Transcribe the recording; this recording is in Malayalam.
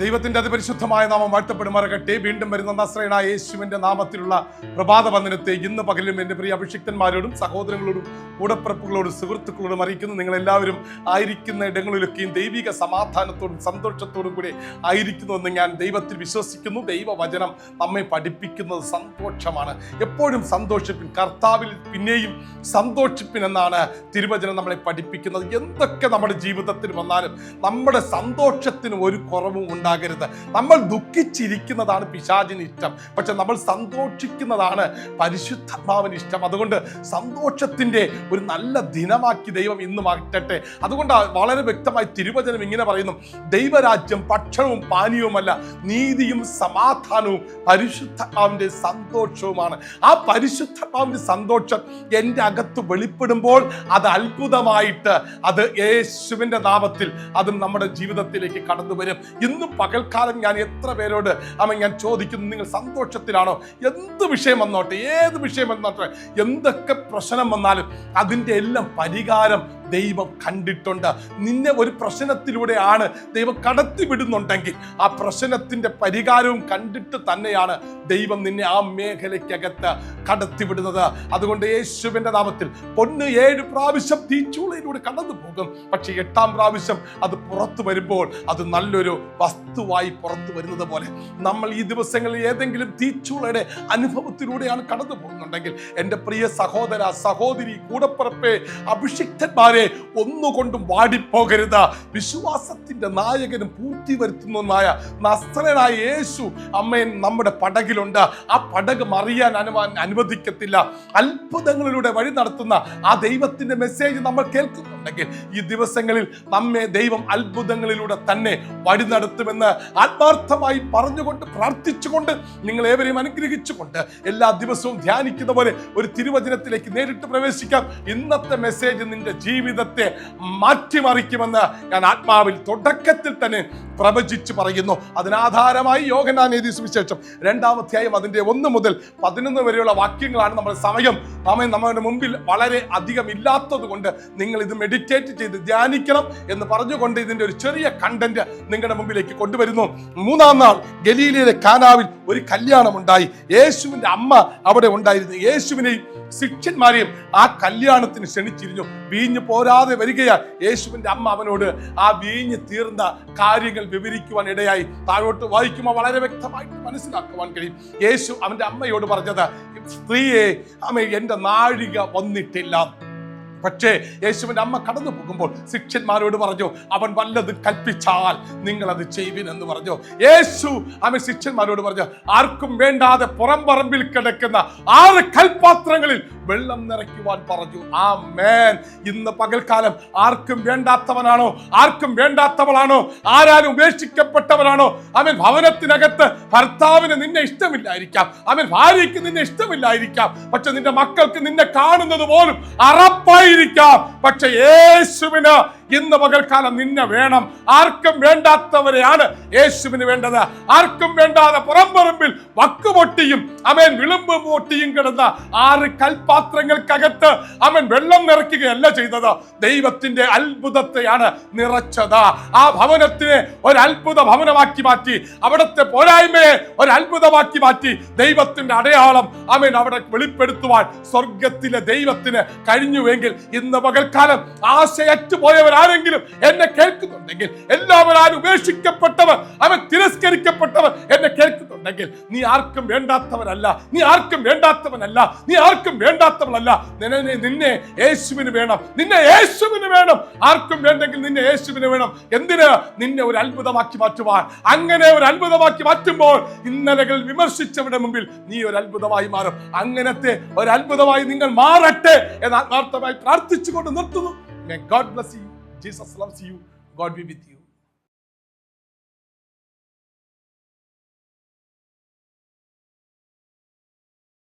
ദൈവത്തിന്റെ അതിപരിശുദ്ധമായ നാമം വാഴ്ത്തപ്പെടുമാറകട്ടെ. വീണ്ടും വരുന്ന നസ്രയനായ യേശുവിന്റെ നാമത്തിലുള്ള പ്രഭാത വന്ദനത്തെ ഇന്ന് പകലും എന്റെ പ്രിയ അഭിഷിക്തന്മാരോടും സഹോദരങ്ങളോടും കൂടപ്പിറപ്പുകളോടും സുഹൃത്തുക്കളോടും അറിയിക്കുന്നു നിങ്ങൾ എല്ലാവരും ആയിരിക്കുന്ന ഇടങ്ങളിലൊക്കെയും ദൈവിക സമാധാനത്തോടും സന്തോഷത്തോടും കൂടി ആയിരിക്കുന്നുവെന്ന് ഞാൻ ദൈവത്തിൽ വിശ്വസിക്കുന്നു. ദൈവവചനം നമ്മെ പഠിപ്പിക്കുന്നത് സന്തോഷമാണ്. എപ്പോഴും സന്തോഷിപ്പിൻ കർത്താവിൽ പിന്നെയും സന്തോഷിപ്പിൻ എന്നാണ് തിരുവചനം നമ്മളെ പഠിപ്പിക്കുന്നത്. എന്തൊക്കെ നമ്മുടെ ജീവിതത്തിൽ വന്നാലും നമ്മുടെ സന്തോഷത്തിന് ഒരു കുറവും ഉണ്ടാകരുത്. നമ്മൾ ദുഃഖിച്ചിരിക്കുന്നതാണ് പിശാചിന് ഇഷ്ടം. പക്ഷെ നമ്മൾ സന്തോഷിക്കുന്നതാണ് പരിശുദ്ധാത്മാവിന് ഇഷ്ടം. അതുകൊണ്ട് സന്തോഷത്തിന്റെ ഒരു നല്ല ദിനമാക്കി ദൈവം ഇന്ന് മാറ്റട്ടെ. അതുകൊണ്ട് വളരെ വ്യക്തമായി തിരുവചനം ഇങ്ങനെ പറയുന്നു. ദൈവരാജ്യം ഭക്ഷണവും പാനീയവുമല്ല നീതിയും സമാധാനവും പരിശുദ്ധാത്മാവിന്റെ സന്തോഷവുമാണ്. ആ പരിശുദ്ധാത്മാവിന്റെ സന്തോഷം എന്റെ അകത്ത് വെളിപ്പെടുമ്പോൾ അത് അത്ഭുതമായിട്ട് അത് യേശുവിന്റെ നാമത്തിൽ അതും നമ്മുടെ ജീവിതത്തിലേക്ക് കടന്നു വരും ഇന്ന് പകൽക്കാലം ഞാൻ എത്ര പേരോട് അമ്മ ഞാൻ ചോദിക്കുന്നു? നിങ്ങൾ സന്തോഷത്തിലാണോ? എന്ത് വിഷയം വന്നോട്ടെ? ഏത് വിഷയം വന്നോട്ടെ? എന്തൊക്കെ പ്രശ്നം വന്നാലും അതിന്റെ എല്ലാം പരിഹാരം ദൈവം കണ്ടിട്ടുണ്ട്. നിന്നെ ഒരു പ്രശ്നത്തിലൂടെയാണ് ദൈവം കടത്തി വിടുന്നുണ്ടെങ്കിൽ ആ പ്രശ്നത്തിന്റെ പരിഹാരവും കണ്ടിട്ട് തന്നെയാണ് ദൈവം നിന്നെ ആ മേഖലയ്ക്കകത്ത് കടത്തിവിടുന്നത്. അതുകൊണ്ട് യേശുവിന്റെ നാമത്തിൽ പൊന്ന് ഏഴ് പ്രാവശ്യം തീച്ചൂളയിലൂടെ കടന്നു പോകും പക്ഷെ എട്ടാം പ്രാവശ്യം അത് പുറത്തു വരുമ്പോൾ അത് നല്ലൊരു വസ്തുവായി പുറത്തു വരുന്നത് പോലെ. നമ്മൾ ഈ ദിവസങ്ങളിൽ ഏതെങ്കിലും തീച്ചൂളയുടെ അനുഭവത്തിലൂടെയാണ് കടന്നു പോകുന്നുണ്ടെങ്കിൽ എന്റെ പ്രിയ സഹോദര സഹോദരി കൂടപ്പിറപ്പെ അഭിഷിക്തന്മാരെ ഒന്നുകൊണ്ടും വാടിപ്പോകരുത്. വിശ്വാസത്തിന്റെ നായകനും പൂർത്തി വരുത്തുന്നതായ നസ്രനായ യേശു അമ്മയൻ നമ്മുടെ പടകിലുണ്ട്. ആ പടക് മറിയാൻ അനുവാൻ അനുവദിക്കത്തില്ല. അത്ഭുതങ്ങളിലൂടെ വഴി നടത്തുന്ന ആ ദൈവത്തിന്റെ മെസ്സേജ് നമ്മൾ കേൾക്കുന്നുണ്ടെങ്കിൽ ഈ ദിവസങ്ങളിൽ നമ്മെ ദൈവം അത്ഭുതങ്ങളിലൂടെ തന്നെ വഴി നടത്തുമെന്ന് ആത്മാർത്ഥമായി പറഞ്ഞുകൊണ്ട് പ്രാർത്ഥിച്ചുകൊണ്ട് നിങ്ങൾ ഏവരെയും അനുഗ്രഹിച്ചുകൊണ്ട് എല്ലാ ദിവസവും ധ്യാനിക്കുന്ന പോലെ ഒരു തിരുവചനത്തിലേക്ക് നേരിട്ട് പ്രവേശിക്കാം. ഇന്നത്തെ മെസ്സേജ് നിന്റെ ജീവിതത്തെ മാറ്റിമറിക്കുമെന്ന് ഞാൻ ആത്മാവിൽ തുടക്കത്തിൽ തന്നെ പ്രവചിച്ചു പറയുന്നു. അതിനാധാരമായി യോഗനാൻ നീതി സുവിശേഷം. രണ്ടാം അധ്യായം അതിന്റെ ഒന്ന് മുതൽ പതിനൊന്ന് വരെയുള്ള വാക്യങ്ങളാണ് നമ്മുടെ സമയം. സമയം നമ്മുടെ മുമ്പിൽ വളരെ അധികം ഇല്ലാത്തത് കൊണ്ട് നിങ്ങൾ ഇത് മെഡിറ്റേറ്റ് ചെയ്ത് ധ്യാനിക്കണം എന്ന് പറഞ്ഞുകൊണ്ട് ഇതിന്റെ ഒരു ചെറിയ കണ്ടന്റ് നിങ്ങളുടെ മുമ്പിലേക്ക് കൊണ്ടുവരുന്നു. മൂന്നാം നാൾ ഗലീലയിലെ കാനാവിൽ ഒരു കല്യാണം ഉണ്ടായി യേശുവിന്റെ അമ്മ അവിടെ ഉണ്ടായിരുന്നു. യേശുവിനെയും ശിക്ഷന്മാരെയും ആ കല്യാണത്തിന് ക്ഷണിച്ചിരുന്നു. വീഞ്ഞ് പോരാതെ വരികയാ. യേശുവിന്റെ അമ്മ അവനോട് ആ വീഞ്ഞ് തീർന്ന കാര്യങ്ങൾ വിവരിക്കുവാൻ ഇടയായി. താഴോട്ട് വായിക്കുമ്പോൾ വളരെ വ്യക്തമായിട്ട് മനസ്സിലാക്കുവാൻ കഴിയും. യേശു അവന്റെ അമ്മയോട് പറഞ്ഞത് സ്ത്രീയെ അമ്മ എന്റെ നാഴിക വന്നിട്ടില്ല. പക്ഷേ യേശുവിന്റെ അമ്മ കടന്നു പോകുമ്പോൾ ശിഷ്യന്മാരോട് പറഞ്ഞു അവൻ വല്ലത് കൽപ്പിച്ചാൽ നിങ്ങൾ അത് ചെയ്യുവിൻ എന്ന് പറഞ്ഞു. യേശു അവൻ ശിഷ്യന്മാരോട് പറഞ്ഞു ആർക്കും വേണ്ടാതെ പുറം പറമ്പിൽ കിടക്കുന്ന ആറ് കൽപാത്രങ്ങളിൽ വെള്ളം നിറയ്ക്കുവാൻ പറഞ്ഞു. ആ മേൻ ഇന്ന് പകൽക്കാലം ആർക്കും വേണ്ടാത്തവനാണോ? ആർക്കും വേണ്ടാത്തവളാണോ? ആരാലും ഉപേക്ഷിക്കപ്പെട്ടവനാണോ? അവൻ ഭവനത്തിനകത്ത് ഭർത്താവിന് നിന്നെ ഇഷ്ടമില്ലായിരിക്കാം. അവൻ ഭാര്യയ്ക്ക് നിന്നെ ഇഷ്ടമില്ലായിരിക്കാം. പക്ഷെ നിന്റെ മക്കൾക്ക് നിന്നെ കാണുന്നത് പോലും അറപ്പായിരിക്കാം പക്ഷെ യേശുവിന് ഇന്ന് പകൽക്കാലം നിന്നെ വേണം. ആർക്കും വേണ്ടാത്തവരെയാണ് യേശുവിന് വേണ്ടത്. ആർക്കും വേണ്ടാതെ പുറംപറമ്പിൽ വക്കുപൊട്ടിയും അവൻ വിളുമ്പ് പൊട്ടിയും കിടന്ന ആറ് കൽപാത്രങ്ങൾക്കകത്ത് അവൻ വെള്ളം നിറയ്ക്കുകയല്ല ചെയ്തത്. ദൈവത്തിന്റെ അത്ഭുതത്തെയാണ് നിറച്ചത്. ആ ഭവനത്തിനെ ഒരു അത്ഭുത ഭവനമാക്കി മാറ്റി അവിടുത്തെ പോരായ്മയെ ഒരു അത്ഭുതമാക്കി മാറ്റി ദൈവത്തിന്റെ അടയാളം അവൻ അവിടെ വെളിപ്പെടുത്തുവാൻ സ്വർഗത്തിലെ ദൈവത്തിന് കഴിഞ്ഞുവെങ്കിൽ ഇന്ന് പകൽക്കാലം ആശയറ്റു പോയവരാരെങ്കിലും എന്നെ കേൾക്കുന്നുണ്ടെങ്കിൽ എല്ലാവരും ഉപേക്ഷിക്കപ്പെട്ടവർ അവൻ തിരസ്കരിക്കപ്പെട്ടവർ എന്നെ കേൾക്കുന്നുണ്ടെങ്കിൽ നീ ആർക്കും വേണ്ടാത്തവനല്ല. നീ ആർക്കും വേണ്ടാത്തവനല്ല. നീ ആർക്കും വേണ്ടാത്തവളല്ല. നിന്നെ നിന്നെ യേശുവിന് വേണം. നിന്നെ യേശുവിന് വേണം. ആർക്കും വേണ്ടെങ്കിൽ നിന്നെ യേശുവിന് വേണം. എന്തിന്? നിന്നെ ഒരു അത്ഭുതമാക്കി മാറ്റുവാൻ. അങ്ങനെ ഒരു അത്ഭുതമാക്കി മാറ്റുമ്പോൾ ഇന്നലകൾ വിമർശിച്ചവരുടെ മുമ്പിൽ നീ ഒരു അത്ഭുതമായി മാറും. അങ്ങനത്തെ ഒരു അത്ഭുതമായി നിങ്ങൾ മാറട്ടെ എന്ന് ആത്മാർത്ഥമായി പ്രാർത്ഥിച്ചുകൊണ്ട് നിർത്തുന്നു. God bless you Jesus loves you God be with you